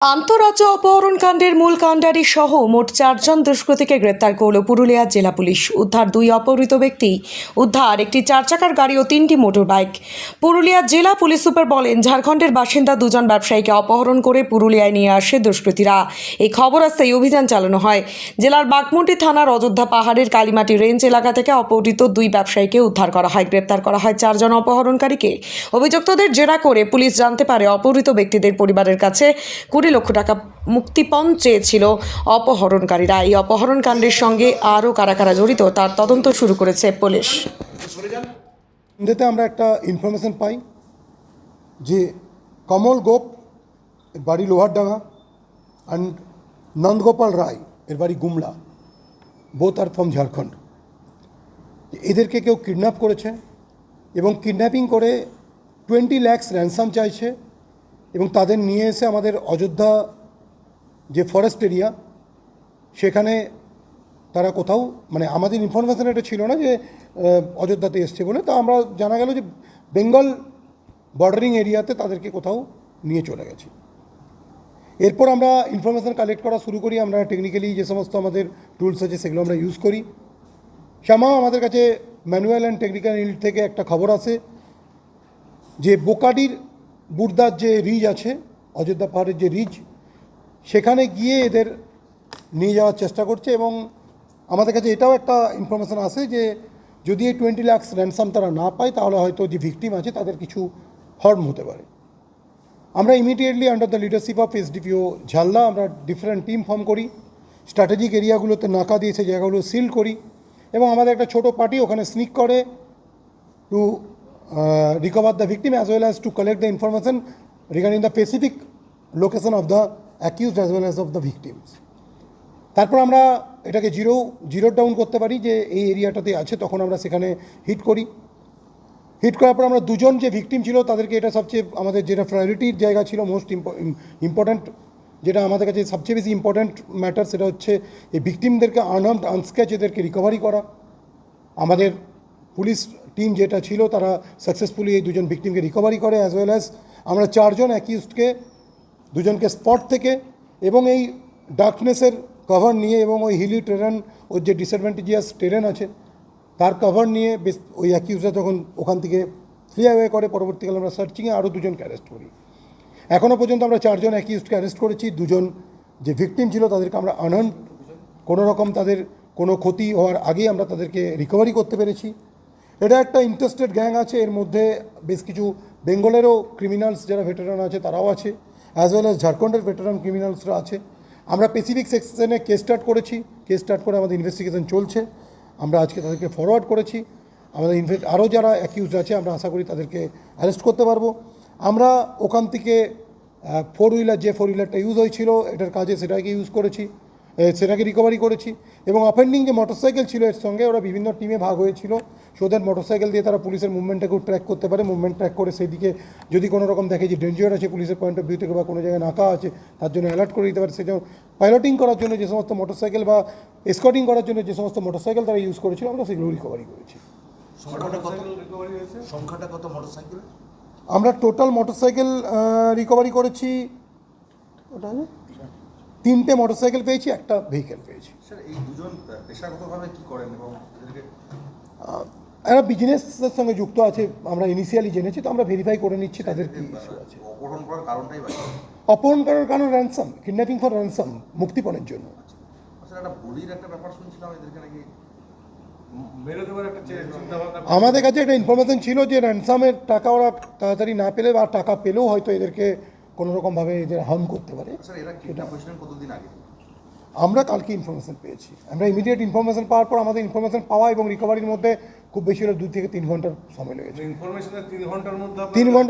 আন্তরাজ্য অপহরণ কাণ্ডের মূল কাণ্ডারি সহ মোট চারজন দুষ্কৃতীকে গ্রেপ্তার করল পুরুলিয়া জেলা পুলিশ। উদ্ধার দুই অপহৃত ব্যক্তি। উদ্ধার, একটি চার চাকার গাড়ি ও তিনটি মোটর বাইক পুরুলিয়া জেলা পুলিশ সুপার বলেন, ঝাড়খণ্ডের বাসিন্দা দুজন ব্যবসায়ীকে অপহরণ করে পুরুলিয়ায় নিয়ে আসে দুষ্কৃতীরা। এই খবর আসতেই অভিযান চালানো হয়। জেলার বাগমুন্ডি থানার অযোধ্যা পাহাড়ের কালীমাটি রেঞ্জ এলাকা থেকে অপহৃত দুই ব্যবসায়ীকে উদ্ধার করা হয়। গ্রেপ্তার করা হয় চারজন অপহরণকারীকে। অভিযুক্তদের জেরা করে পুলিশ জানতে পারে অপহৃত ব্যক্তিদের পরিবারের কাছে কুড়ি লক্ষ টাকা মুক্তিপণ চেয়েছিল অপহরণকারীরা। এই অপহরণ কাণ্ডের সঙ্গে আরও কারা কারা জড়িত, তার তদন্ত শুরু করেছে পুলিশ। সন্ধ্যেতে আমরা একটা ইনফরমেশন পাই যে কমল গোপ, এর বাড়ি লোহারডাঙ্গা অ্যান্ড নন্দগোপাল রায়, এর বাড়ি Gumla both are from Jharkhand এদেরকে কেউ কিডন্যাপ করেছে এবং কিডন্যাপিং করে টোয়েন্টি ল্যাক্স র্যানসাম চাইছে। এবং তাদের নিয়ে এসে আমাদের অযোধ্যা যে ফরেস্ট এরিয়া সেখানে তারা কোথাও মানে আমাদের ইনফরমেশন এটা ছিল না যে অযোধ্যাতে এসছে বলে, তা আমরা জানা গেল যে বেঙ্গল বর্ডারিং এরিয়াতে তাদেরকে কোথাও নিয়ে চলে গেছে। এরপর আমরা ইনফরমেশন কালেক্ট করা শুরু করি, আমরা টেকনিক্যালি যে সমস্ত আমাদের টুলস আছে সেগুলো আমরা ইউজ করি। শ্যামাও আমাদের কাছে ম্যানুয়াল অ্যান্ড টেকনিক্যাল ইউনিট থেকে একটা খবর আসে যে বোকাডির বুর্দার যে রিজ আছে অযোধ্যা পাহাড়ের যে রিজ সেখানে গিয়ে এদের নিয়ে যাওয়ার চেষ্টা করছে এবং আমাদের কাছে এটাও একটা ইনফরমেশান আসে যে যদি এই টোয়েন্টি লাক্স র্যানসাম তারা না পায় তাহলে হয়তো যে ভিকটিম আছে তাদের কিছু হর্ম হতে পারে। আমরা immediately under the leadership of SDPO Jhalda আমরা ডিফারেন্ট টিম ফর্ম করি। স্ট্র্যাটেজিক এরিয়াগুলোতে নাকা দিয়ে সেই জায়গাগুলো সিল করি। এবং আমাদের একটা ছোট পার্টি ওখানে স্নিক করে uh, recover the victim as well as to collect the information regarding the specific location of the accused as well as of the victims. তারপর আমরা এটাকে জিরো জিরো ডাউন করতে পারি যে এই এরিয়াটাতে আছে, তখন আমরা সেখানে হিট করি হিট করার পর আমরা দুজন যে ভিকটিম ছিল, তাদেরকে এটা সবচেয়ে আমাদের যেটা প্রায়োরিটির জায়গা ছিল মোস্ট ইম্পর্ট্যান্ট যেটা আমাদের কাছে সবচেয়ে বেশি ইম্পর্ট্যান্ট ম্যাটার সেটা হচ্ছে এই ভিকটিমদেরকে আনহার্মড আনস্ক্যাচ এদেরকে রিকভারি করা আমাদের পুলিশ টিম যেটা ছিল, তারা সাকসেসফুলি এই দুজন ভিকটিমকে রিকভারি করে অ্যাজ ওয়েল অ্যাজ আমরা চারজন অ্যাকিউজডকে দুজনকে স্পট থেকে এবং এই ডার্কনেসের কভার নিয়ে এবং ওই হিলি ট্রেন ওর যে ডিসঅ্যাডভান্টেজিয়াস ট্রেন আছে, তার কভার নিয়ে বেশ ওই অ্যাকিউজরা তখন ওখান থেকে ফ্রি অ্যাওয়ে করে। পরবর্তীকালে আমরা সার্চিংয়ে আরও দুজনকে অ্যারেস্ট করি। এখনও পর্যন্ত আমরা চারজন অ্যাকিউজডকে অ্যারেস্ট করেছি। দুজন যে ভিকটিম ছিল, তাদেরকে আমরা আনন্দ কোনো রকম তাদের কোনো ক্ষতি হওয়ার আগেই আমরা তাদেরকে রিকভারি করতে পেরেছি। এটা একটা ইন্টারেস্টেড গ্যাং আছে, এর মধ্যে বেশ কিছু বেঙ্গলেরও ক্রিমিনালস যারা ভেটারান আছে তারাও আছে অ্যাজ ওয়েল অ্যাজ ঝাড়খণ্ডের ভেটারান ক্রিমিনালসরা আছে। আমরা স্পেসিফিক সেকশনে কেস স্টার্ট করেছি কেস স্টার্ট করে আমাদের ইনভেস্টিগেশন চলছে। আমরা আজকে তাদেরকে ফরওয়ার্ড করেছি। আমাদের ইনভেস্ট আরও যারা অ্যাকিউজড আছে, আমরা আশা করি তাদেরকে অ্যারেস্ট করতে পারব। আমরা ওখান থেকে ফোর হুইলার যে ফোর হুইলারটা ইউজ হয়েছিল, এটার কাজে সেটাকে ইউজ করেছি সেটাকে রিকভারি করেছি। এবং অফেন্ডিং যে মোটরসাইকেল ছিল, এর সঙ্গে ওরা বিভিন্ন টিমে ভাগ হয়েছিল। সোদের মোটরসাইকেল দিয়ে তারা পুলিশের মুভমেন্টটাকেও ট্র্যাক করতে পারে মুভমেন্ট ট্র্যাক করে সেই দিকে যদি কোনো রকম দেখে যে ডেঞ্জার আছে পুলিশের পয়েন্ট অফ ভিউ থেকে বা কোনো জায়গায় নাকা আছে তার জন্য অ্যালার্ট করে দিতে পারে। সেই জন্য পাইলটিং করার জন্য যে সমস্ত মোটরসাইকেল বা এসকটিং করার জন্য যে সমস্ত মোটরসাইকেল তারা ইউজ করেছিল আমরা সেগুলো রিকভারি করেছি। সংখ্যাটা কত? মোটরসাইকেল আমরা টোটাল মোটরসাইকেল রিকভারি করেছি ওটা? তিনটে মোটরসাইকেল পেয়েছি একটা ভেহিকেল পেয়েছি। স্যার এই দুজন পেশাগতভাবে কি করেন এবং এদেরকে এরা বিজনেসের সঙ্গে যুক্ত আছে আমরা ইনিশিয়ালি জেনেছি তো আমরা ভেরিফাই করে নিচ্ছি তাদের কি ইস্যু আছে। অপহরণ করার কারণটাই বাকি অপহরণ করার কারণ র্যানসাম কিডন্যাপিং ফর র্যানসাম মুক্তিপণের জন্য। চিন্তা ভাবনা আমাদের কাছে একটা ইনফরমেশন ছিল যে র্যানসামের টাকা ওরা তাড়াতাড়ি না পেলে বা টাকা পেলেও হয়তো এদেরকে কোনোরকমভাবে এদের হার্ম করতে পারে। হয়েছিলেন কতদিন আগে? আমরা কালকে ইনফরমেশন পেয়েছি। আমরা ইমিডিয়েট ইনফরমেশন পাওয়ার পর আমাদের ইনফরমেশন পাওয়া এবং রিকভারির মধ্যে খুব বেশি হলে দুই থেকে তিন ঘণ্টার সময় লেগেছে। ইনফরমেশনের তিন ঘণ্টার মধ্যে তিন ঘণ্টা